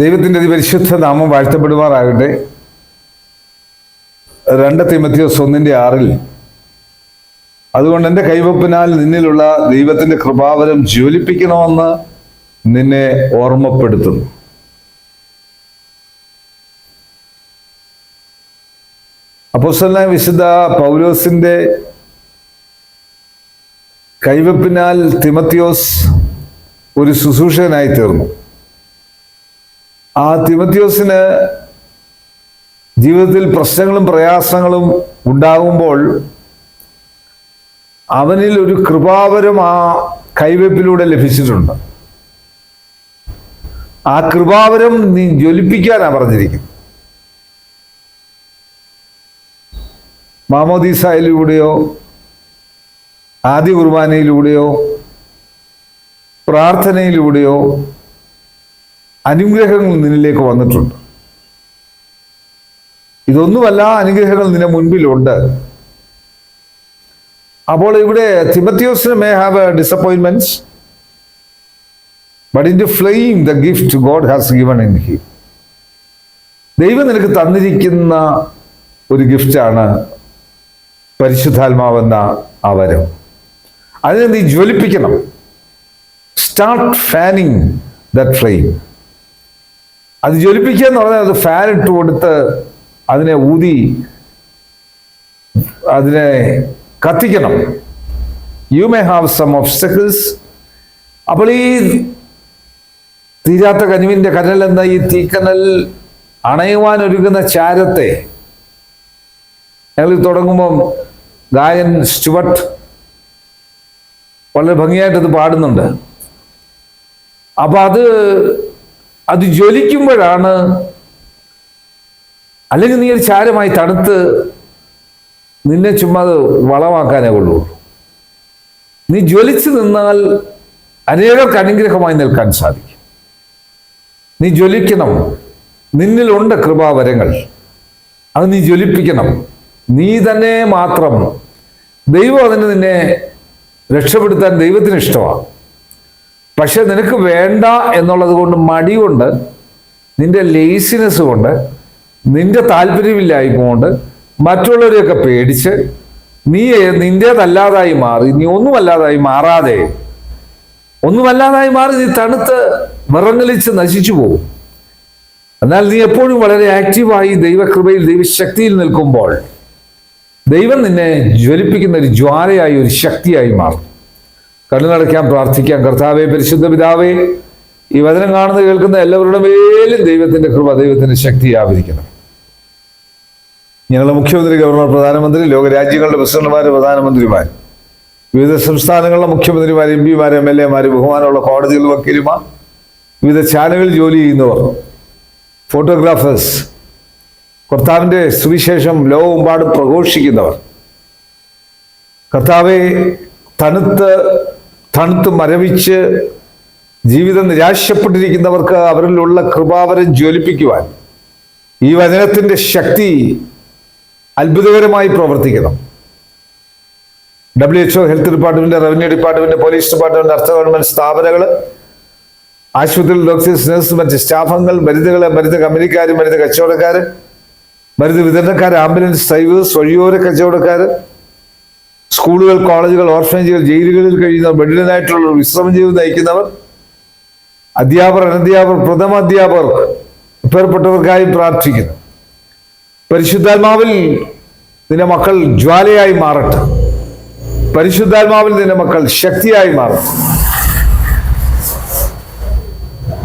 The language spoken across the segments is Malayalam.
ദൈവത്തിന്റെ അതിപരിശുദ്ധ നാമം വാഴ്ത്തപ്പെടുമാറാകട്ടെ. രണ്ട് തിമത്തിയോസ് ഒന്നിന്റെ ആറിൽ അതുകൊണ്ട് എന്റെ കൈവപ്പിനാൽ നിന്നിലുള്ള ദൈവത്തിന്റെ കൃപാവരം ജ്വലിപ്പിക്കണമെന്ന് നിന്നെ ഓർമ്മപ്പെടുത്തുന്നു. അപ്പോസ്തലനായ വിശുദ്ധ പൗലോസിന്റെ കൈവപ്പിനാൽ തിമത്തിയോസ് ഒരു ശുശ്രൂഷകനായി തീർന്നു. ആ തിമത്യോസിന് ജീവിതത്തിൽ പ്രശ്നങ്ങളും പ്രയാസങ്ങളും ഉണ്ടാകുമ്പോൾ അവനിൽ ഒരു കൃപാവരം ആ കൈവെപ്പിലൂടെ ലഭിച്ചിട്ടുണ്ട്. ആ കൃപാവരം നീ ജ്വലിപ്പിക്കാനാ പറഞ്ഞിരിക്കുന്നു. മാമോദീസായിലൂടെയോ ആദ്യ കുർബാനയിലൂടെയോ പ്രാർത്ഥനയിലൂടെയോ അനുഗ്രഹങ്ങൾ നിന്നിലേക്ക് വന്നിട്ടുണ്ട്. ഇതൊന്നുമല്ല അനുഗ്രഹങ്ങൾ നിന്റെ മുൻപിലുണ്ട്. അപ്പോൾ ഇവിടെ തിമത്യോസിന് may have a disappointments but in to flame the gift God has given in he ദൈവം നിനക്ക് തന്നിരിക്കുന്ന ഒരു ഗിഫ്റ്റാണ് പരിശുദ്ധാത്മാവെന്ന അവരം വരം. അതിനെ നീ ജ്വലിപ്പിക്കണം. സ്റ്റാർട്ട് ഫാനിങ് ദ ഫ്ലെയിം അത് ജ്വലിപ്പിക്കുക എന്ന് പറഞ്ഞാൽ അത് ഫാൻ ഇട്ട് കൊടുത്ത് അതിനെ ഊതി അതിനെ കത്തിക്കണം. You may have some obstacles അപ്പോൾ ഈ തീരാത്ത കനിവിന്റെ കനൽ എന്ന ഈ തീക്കനൽ അണയുവാൻ ഒരുങ്ങുന്ന ചാരത്തെ ഞങ്ങൾ തുടങ്ങുമ്പം ഗായൻ സ്റ്റുവർട്ട് വളരെ ഭംഗിയായിട്ടത് പാടുന്നുണ്ട്. അപ്പൊ അത് അത് ജ്വലിക്കുമ്പോഴാണ് അല്ലെങ്കിൽ നീ ഒരു ചാരമായി തണുത്ത് നിന്നെ ചുമ്മാ അത് വളമാക്കാനേ കൊള്ളുള്ളൂ. നീ ജ്വലിച്ചു നിന്നാൽ അനേകർക്ക് അനുഗ്രഹമായി നിൽക്കാൻ സാധിക്കും. നീ ജ്വലിക്കണം. നിന്നിലുണ്ട് കൃപാവരങ്ങൾ. അത് നീ ജ്വലിപ്പിക്കണം. നീ തന്നെ മാത്രം ദൈവം അതിന് നിന്നെ രക്ഷപ്പെടുത്താൻ ദൈവത്തിന് ഇഷ്ടമാണ്. പക്ഷെ നിനക്ക് വേണ്ട എന്നുള്ളത് കൊണ്ട് മടി കൊണ്ട് നിന്റെ ലേസിനെസ് കൊണ്ട് നിന്റെ താല്പര്യമില്ലായ്മ മറ്റുള്ളവരെയൊക്കെ പേടിച്ച് നീ നിന്റേതല്ലാതായി മാറി നീ ഒന്നുമല്ലാതായി മാറാതെ ഒന്നുമല്ലാതായി മാറി നീ തണുത്ത് വിറങ്ങലിച്ച് നശിച്ചു പോകും. എന്നാൽ നീ എപ്പോഴും വളരെ ആക്റ്റീവായി ദൈവകൃപയിൽ ദൈവശക്തിയിൽ നിൽക്കുമ്പോൾ ദൈവം നിന്നെ ജ്വലിപ്പിക്കുന്ന ഒരു ജ്വാലയായി ഒരു ശക്തിയായി മാറും. കണ്ണുനടയ്ക്കാൻ പ്രാർത്ഥിക്കാം. കർത്താവെ പരിശുദ്ധ പിതാവേ ഈ വചനം കാണുന്ന കേൾക്കുന്ന എല്ലാവരുടെ മേലും ദൈവത്തിന്റെ കൃപ ദൈവത്തിന്റെ ശക്തി ആവരിക്കണം. ഞങ്ങളുടെ മുഖ്യമന്ത്രി ഗവർണർ പ്രധാനമന്ത്രി ലോകരാജ്യങ്ങളുടെ പ്രസിഡന്റുമാർ പ്രധാനമന്ത്രിമാർ വിവിധ സംസ്ഥാനങ്ങളിലെ മുഖ്യമന്ത്രിമാർ എം പിമാർ എം എൽ എമാർ ബഹുമാനമുള്ള കോടതികൾ വക്കീലുമാർ വിവിധ ചാനലുകളിൽ ജോലി ചെയ്യുന്നവർ ഫോട്ടോഗ്രാഫേഴ്സ് കർത്താവിന്റെ സുവിശേഷം ലോകമെമ്പാടും പ്രഘോഷിക്കുന്നവർ. കർത്താവെ തണുത്ത് തണുത്ത് മരവിച്ച് ജീവിതം നിരാശപ്പെട്ടിരിക്കുന്നവർക്ക് അവരിലുള്ള കൃപാവരം ജ്വലിപ്പിക്കുവാൻ ഈ വചനത്തിന്റെ ശക്തി അത്ഭുതകരമായി പ്രവർത്തിക്കണം. W H O health department revenue department police department അർദ്ധ ഗവൺമെന്റ് സ്ഥാപനങ്ങൾ ആശുപത്രിയിൽ ഡോക്ടേഴ്സ് നഴ്സ് മറ്റ് സ്റ്റാഫംഗങ്ങൾ മരുന്നുകൾ മരുന്ന് കമ്പനിക്കാർ മരുന്ന് കച്ചവടക്കാർ മരുന്ന് വിതരണക്കാർ ആംബുലൻസ് ഡ്രൈവേഴ്സ് വഴിയോര കച്ചവടക്കാർ സ്കൂളുകൾ കോളേജുകൾ ഓർഫനേജുകൾ ജയിലുകളിൽ കഴിയുന്നവർ ബഡിലനായിട്ടുള്ളവർ വിശ്രമ ജീവിതം നയിക്കുന്നവർ അധ്യാപകർ അനധ്യാപകർ പ്രഥമ അധ്യാപകർ പേർപ്പെട്ടവർക്കായി പ്രാർത്ഥിക്കുന്നു. പരിശുദ്ധാത്മാവിൽ നിന്റെ മക്കൾ ജ്വാലയായി മാറട്ടെ. പരിശുദ്ധാത്മാവിൽ നിന്റെ മക്കൾ ശക്തിയായി മാറട്ടെ.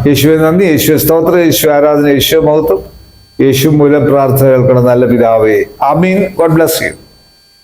യേശുവെ നന്ദി. യേശുവെ സ്തോത്ര. യേശു ആരാധന. യേശു മഹത്വം. യേശു മൂലം പ്രാർത്ഥന കേൾക്കണം. നല്ല പിതാവേ. ആമീൻ. God bless you.